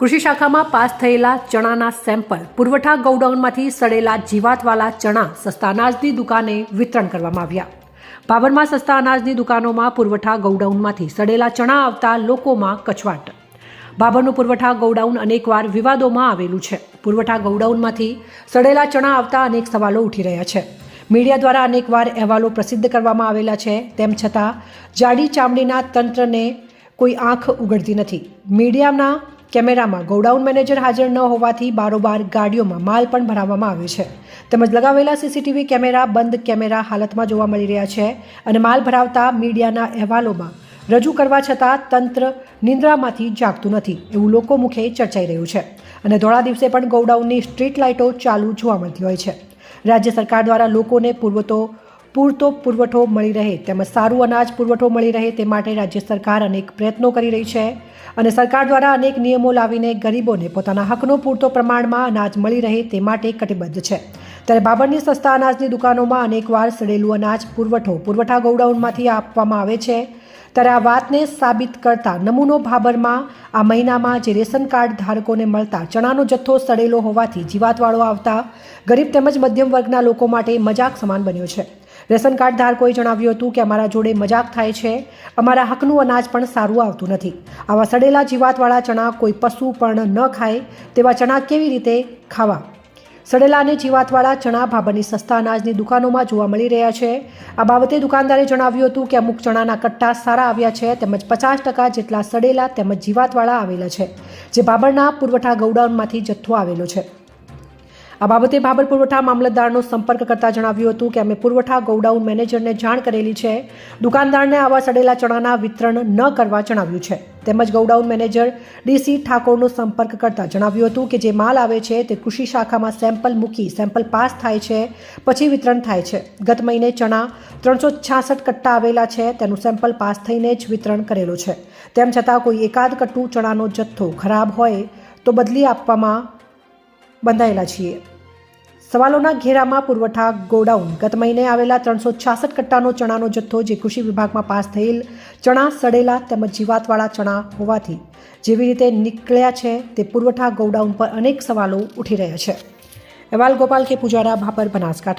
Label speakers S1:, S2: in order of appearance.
S1: કૃષિ શાખામાં પાસ થયેલા ચણાના સેમ્પલ પુરવઠા ગોડાઉનમાંથી સડેલા જીવાતવાળા ચણા સસ્તા અનાજની દુકાને વિતરણ કરવામાં આવ્યા. બાબરમાં સસ્તા અનાજની દુકાનોમાં પુરવઠા ગોડાઉનમાંથી સડેલા ચણા આવતા લોકોમાં કચવાટ. બાબરનું પુરવઠા ગોડાઉન અનેકવાર વિવાદોમાં આવેલું છે. પુરવઠા ગોડાઉનમાંથી સડેલા ચણા આવતા અનેક સવાલો ઉઠી રહ્યા છે. મીડિયા દ્વારા અનેકવાર અહેવાલો પ્રસિદ્ધ કરવામાં આવેલા છે, તેમ છતાં જાડી ચામડીના તંત્રને કોઈ આંખ ઉગડતી નથી. મીડિયાના કેમેરામાં ગોડાઉન મેનેજર હાજર ન હોવાથી બારોબાર ગાડીઓમાં માલ પણ ભરાવવામાં આવ્યો છે. તેમજ લગાવેલા સીસીટીવી કેમેરા, બંધ કેમેરા હાલતમાં જોવા મળી રહ્યા છે અને માલ ભરાવતા મીડિયાના અહેવાલોમાં રજૂ કરવા છતાં તંત્ર નિંદ્રામાંથી જાગતું નથી એવું લોકો મુખે ચર્ચાઈ રહ્યું છે. અને ધોળા દિવસે પણ ગોડાઉનની સ્ટ્રીટ લાઇટો ચાલુ જોવા મળતી હોય છે. રાજ્ય સરકાર દ્વારા લોકોને પુરવઠો પૂરતો પુરવઠો મળી રહે તેમજ સારું અનાજ પુરવઠો મળી રહે તે માટે રાજ્ય સરકાર અનેક પ્રયત્નો કરી રહી છે અને સરકાર દ્વારા અનેક નિયમો લાવીને ગરીબોને પોતાના હકનો પૂરતો પ્રમાણમાં અનાજ મળી રહે તે માટે કટિબદ્ધ છે. ત્યારે બાબરની સસ્તા અનાજની દુકાનોમાં અનેકવાર સડેલું અનાજ પુરવઠો પુરવઠા ગોડાઉનમાંથી આપવામાં આવે છે. ત્યારે આ વાતને સાબિત કરતા નમૂનો ભાબરમાં આ મહિનામાં જે રેશન કાર્ડ ધારકોને મળતા ચણાનો જથ્થો સડેલો હોવાથી જીવાતવાળો આવતા ગરીબ તેમજ મધ્યમ વર્ગના લોકો માટે મજાક સમાન બન્યો છે. રેશન કાર્ડ ધારકોએ જણાવ્યું હતું કે અમારા જોડે મજાક થાય છે. અમારા હકનું અનાજ પણ સારું આવતું નથી. આવા સડેલા જીવાતવાળા ચણા કોઈ પશુ પણ ન ખાય તેવા ચણા કેવી રીતે ખાવા? સડેલા અને જીવાતવાળા ચણા ભાભરની સસ્તા અનાજની દુકાનોમાં જોવા મળી રહ્યા છે. આ બાબતે દુકાનદારે જણાવ્યું હતું કે અમુક ચણાના કટ્ટા સારા આવ્યા છે તેમજ પચાસ ટકા જેટલા સડેલા તેમજ જીવાતવાળા આવેલા છે, જે બાબરના પુરવઠા ગોડાઉનમાંથી જથ્થો આવેલો છે. આ બાબતે ભાબર પુરવઠા મામલતદારનો સંપર્ક કરતા જણાવ્યું હતું કે અમે પુરવઠા ગોડાઉન મેનેજરને જાણ કરેલી છે. દુકાનદારને આવા સડેલા ચણાના વિતરણ ન કરવા જણાવ્યું છે. તેમજ ગોડાઉન મેનેજર ડીસી ઠાકોરનો સંપર્ક કરતા જણાવ્યું હતું કે જે માલ આવે છે તે કૃષિ શાખામાં સેમ્પલ મૂકી સેમ્પલ પાસ થાય છે, પછી વિતરણ થાય છે. ગત મહિને ચણા ત્રણસો છાસઠ કટ્ટા આવેલા છે, તેનું સેમ્પલ પાસ થઈને જ વિતરણ કરેલું છે. તેમ છતાં કોઈ એકાદ કટ્ટું ચણાનો જથ્થો ખરાબ હોય તો બદલી આપવામાં બંધાયેલા છીએ. સવાલોના ઘેરામાં પુરવઠા ગોડાઉન. ગત મહિને આવેલા ત્રણસો છાસઠ કટ્ટાનો ચણાનો જથ્થો જે કૃષિ વિભાગમાં પાસ થયેલ ચણા સડેલા તેમજ જીવાતવાળા ચણા હોવાથી જેવી રીતે નીકળ્યા છે તે પુરવઠા ગોડાઉન પર અનેક સવાલો ઉઠી રહ્યા છે. અહેવાલ ગોપાલ કે પુજારા ભાપર બનાસકાંઠા.